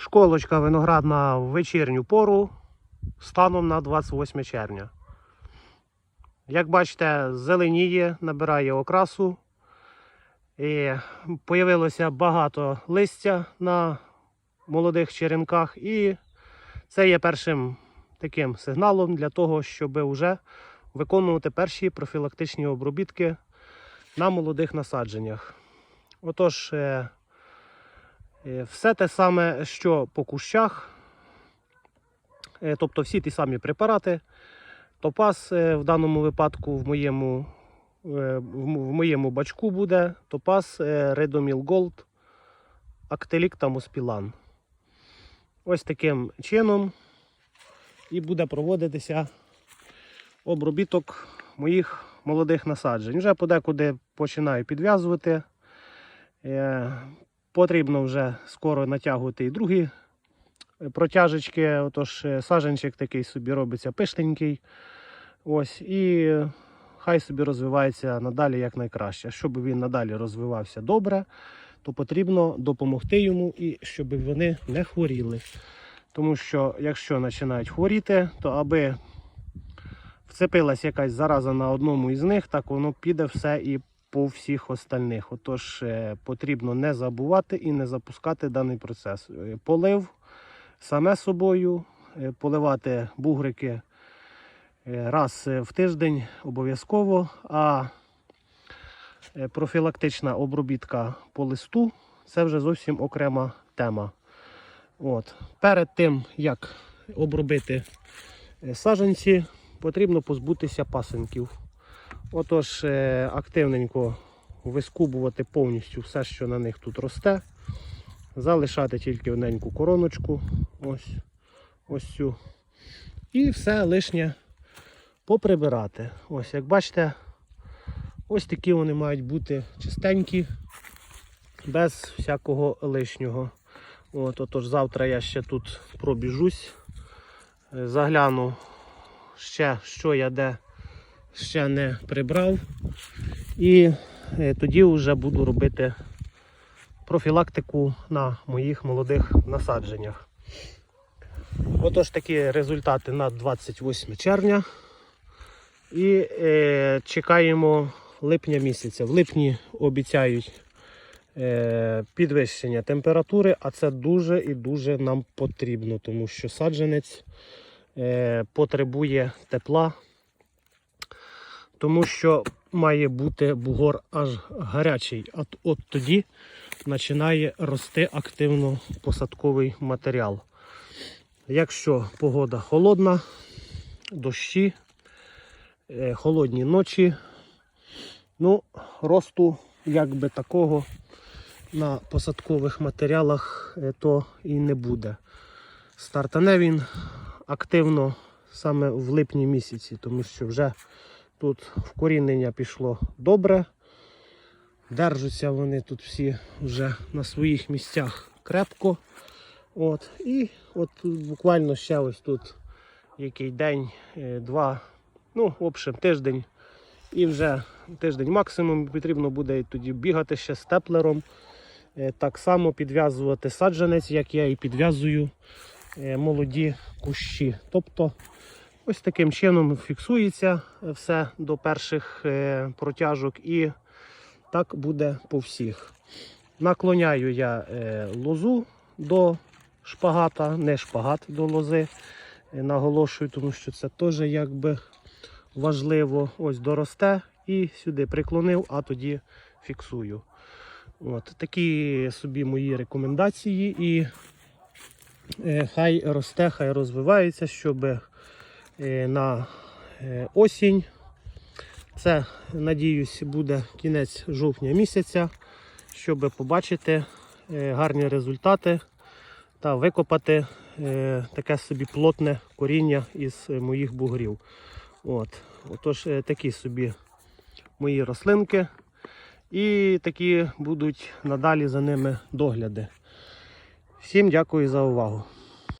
Школочка виноградна в вечірню пору станом на 28 червня. Як бачите, зеленіє, набирає окрасу. І появилося багато листя на молодих черенках. І це є першим таким сигналом для того, щоб вже виконувати перші профілактичні обробітки на молодих насадженнях. Отож, е, все те саме, що по кущах, Е, тобто всі ті самі препарати. Топаз е, в даному випадку в моєму, е, в моєму бачку буде топаз е, Redomil Gold Actelic та Mоспілан. Ось таким чином і буде проводитися обробіток моїх молодих насаджень. Вже подекуди починаю підв'язувати. Потрібно вже скоро натягувати і другі е, протяжечки. Отож, е, саджанчик такий собі робиться пишненький. Ось, і хай собі розвивається надалі як найкраще. Щоб він надалі розвивався добре, то потрібно допомогти йому і щоб вони не хворіли. Тому що якщо починають хворіти, то аби вцепилась якась зараза на одному із них, так воно піде все і по всіх остальних. Отож, е, потрібно не забувати і не запускати даний процес. Е, Полив саме собою, е, поливати бугрики раз в тиждень обов'язково, а профілактична обробітка по листу це вже зовсім окрема тема. От. Перед тим, як обробити саджанці, потрібно позбутися пасенків. Отож, е, активненько вискубувати повністю все, що на них тут росте. Залишати тільки одненьку короночку. Ось, ось цю. І все лишнє поприбирати. Ось, як бачите, ось такі вони мають бути чистенькі, без всякого лишнього. От, отож, завтра я ще тут пробіжусь, е, загляну ще, що я де ще не прибрав. І е, тоді вже буду робити профілактику на моїх молодих насадженнях. Отож такі результати на 28 червня. І е, чекаємо липня місяця. В липні обіцяють е, підвищення температури, а це дуже і дуже нам потрібно, тому що саджанець е, потребує тепла, тому що має бути бугор аж гарячий. От, от тоді починає рости активно посадковий матеріал. Якщо погода холодна, дощі, е, холодні ночі, ну, росту якби такого на посадкових матеріалах е, то і не буде. Стартане він активно саме в липні місяці, тому що вже тут вкорінення пішло добре. Держаться вони тут всі вже на своїх місцях крепко. От, і от буквально ще ось тут який день, е, два, ну, в общем, тиждень. І вже тиждень максимум потрібно буде тоді бігати ще з теплером. Е, Так само підв'язувати саджанець, як я і підв'язую е, молоді кущі. Тобто ось таким чином фіксується все до перших е, протяжок і так буде по всіх. Наклоняю я е, лозу до шпагата, не шпагат до лози. Е, Наголошую, тому що це теж якби важливо. Ось доросте і сюди приклонив, а тоді фіксую. От, такі собі мої рекомендації. І е, хай росте, хай розвивається, щоб е, на е, осінь. Це, надіюсь, буде кінець жовтня місяця, щоб побачити е, гарні результати та викопати е, таке собі плотне коріння із е, моїх бугрів. От. Отож, е, такі собі мої рослинки. І такі будуть надалі за ними догляди. Всім дякую за увагу.